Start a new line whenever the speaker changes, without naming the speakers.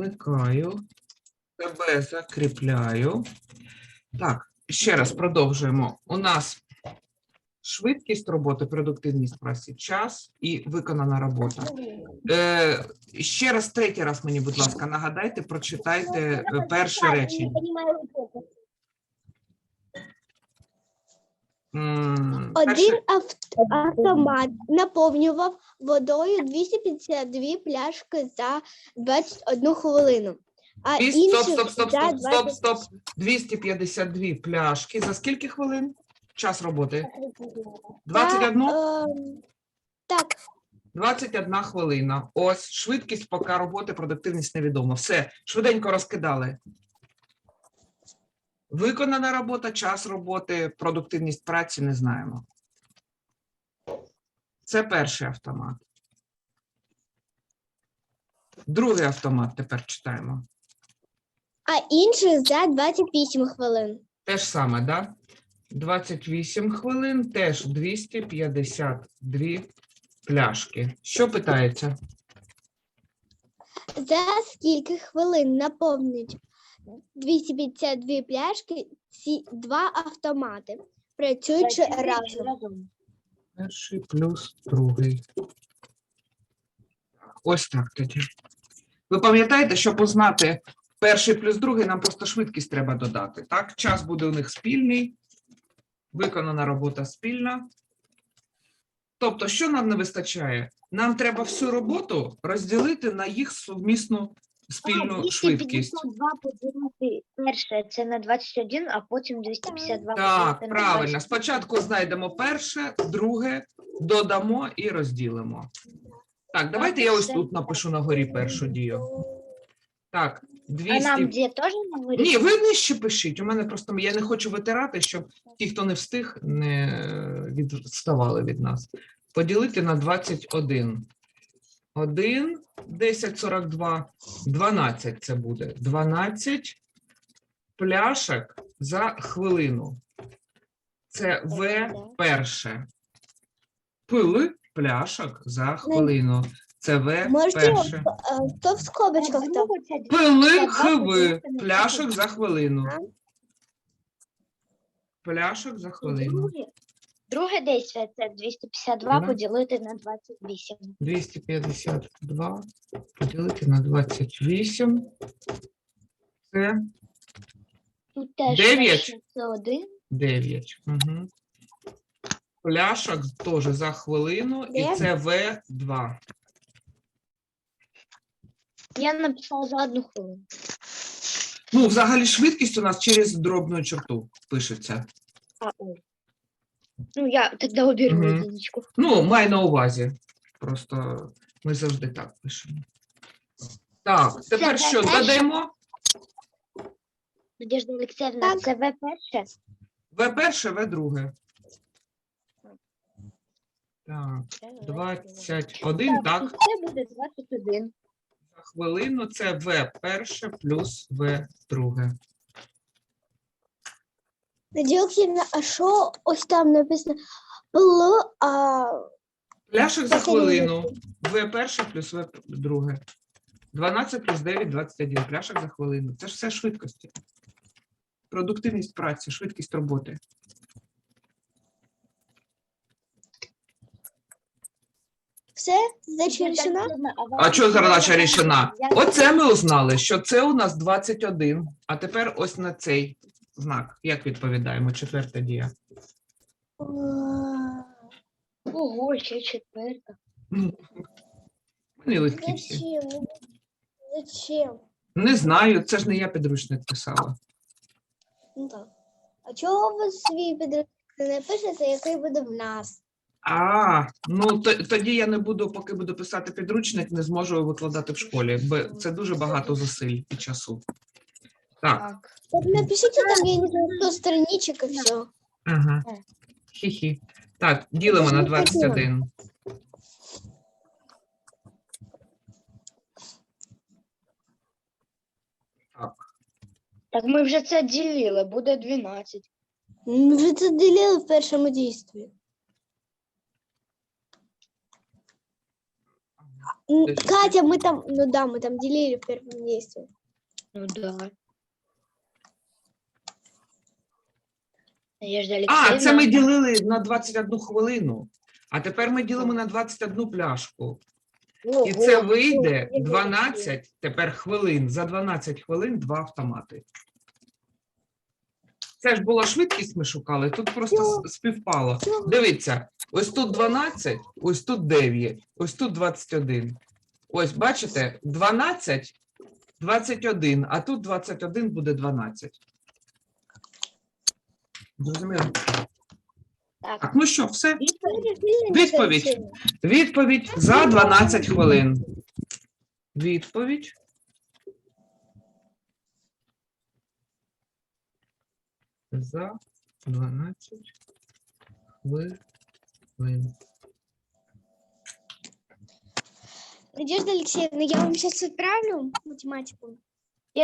замикаю, тебе закріпляю. Так, ще раз продовжуємо. У нас швидкість роботи, продуктивність праці, час і виконана робота. Е, ще раз, третій раз мені, будь ласка, нагадайте, прочитайте е, перше речення.
Один автомат наповнював водою 252 пляшки за 21 хвилину. А
Дві-
інший
Стоп, стоп, стоп,
за
стоп, стоп,
20
стоп. 252 пляшки. За скільки хвилин? Час роботи? 21?
Ем, так,
21 хвилина. Ось швидкість, поки роботи, продуктивність невідомо. Все, швиденько розкидали. Виконана робота, час роботи, продуктивність праці не знаємо. Це перший автомат. Другий автомат тепер читаємо.
а інший за 28 хвилин.
Те ж саме, да? 28 хвилин, теж 252 пляшки. Що питається?
За скільки хвилин наповнить 252 пляшки ці два автомати, працюючи разом.
Перший плюс другий. Ось так тоді. Ви пам'ятаєте, щоб узнати перший плюс другий, нам просто швидкість треба додати. Так, час буде у них спільний, виконана робота спільна. Тобто, що нам не вистачає? Нам треба всю роботу розділити на їх сумісну спільну швидкість.
2 поділити перше це на 21, а потім 252
Так,
поділити на
правильно.
20.
Спочатку знайдемо перше, друге, додамо і розділимо. Так, давайте я ось тут напишу на горі першу дію. Так,
А
200...
нам де теж на горі?
Ні, ви нижче пишіть. У мене просто я не хочу витирати, щоб ті, хто не встиг, не відставали від нас. Поділити на 21. 1, 10, 42, 12 це буде. 12 пляшок за хвилину. Це В перше. Пили пляшок за хвилину. Це В перше.
е, в скобочках там.
Пили
на
пляшок за хвилину. Пляшок за хвилину.
Друге, дійство це 252
Да.
поділити на 28.
252 поділити на 28. Це
Тут теж
Дев'ять.
перше це один.
9. Угу. Пляшок теж за хвилину, і це В2.
Я написала за одну хвилину.
Ну, взагалі, швидкість у нас через дробну черту пишеться.
А, ой. Ну, я тоді оберу
Мгм.
единичку.
Ну, май на увазі. Просто ми завжди так пишемо. Так, тепер
Це
що,
перше?
додаємо?
Надежда Олексіївна, це В перше?
В перше, В друге. Так,
Це В
21, так?
Це буде 21.
За хвилину це В перше плюс В друге.
Надія Олексіївна, а що ось там написано? Було, а
Пляшок за хвилину. В перше плюс В друге. 12 плюс 9, 21. Пляшок за хвилину. Це ж все швидкості. Продуктивність праці, швидкість роботи.
все задача рішена?
А що задача рішена? Оце ми узнали, що це у нас 21. А тепер ось на цей знак. Як відповідаємо? Четверта дія.
Ого, ще четверта.
Ну, Вони легкі всі.
Зачем? Зачем?
Не знаю, це ж не я підручник писала.
Ну так. А чого ви свій підручник не пишете, який буде в нас?
А, ну то- тоді я не буду, поки буду писати підручник, не зможу викладати в школі, бо це дуже багато зусиль і часу. Так,
Так.
Так напишіть там, я не знаю, 100 страничок і все.
ага. Хі-хі. Так, ділимо на 21. Так,
Так ми вже це ділили, буде 12.
Ми вже це ділили в першому дійстві. М, Катя, мы там, ну да, мы там делили в первом действии.
Ну да.
А, це ми ділили на 21 хвилину. А тепер ми ділимо на 21 пляшку. І це вийде 12 тепер хвилин. За 12 хвилин два автомати. Це ж була швидкість ми шукали, тут просто співпало. Дивіться, ось тут 12, ось тут 9, ось тут 21. Ось, бачите, 12, 21, а тут 21 буде 12. Зрозуміло? Так, ну що, все?
Відповідь.
Відповідь. Відповідь за 12 хвилин. Відповідь. За 12 хвилин.
Надежда Алексеевна, я вам сейчас отправлю математику.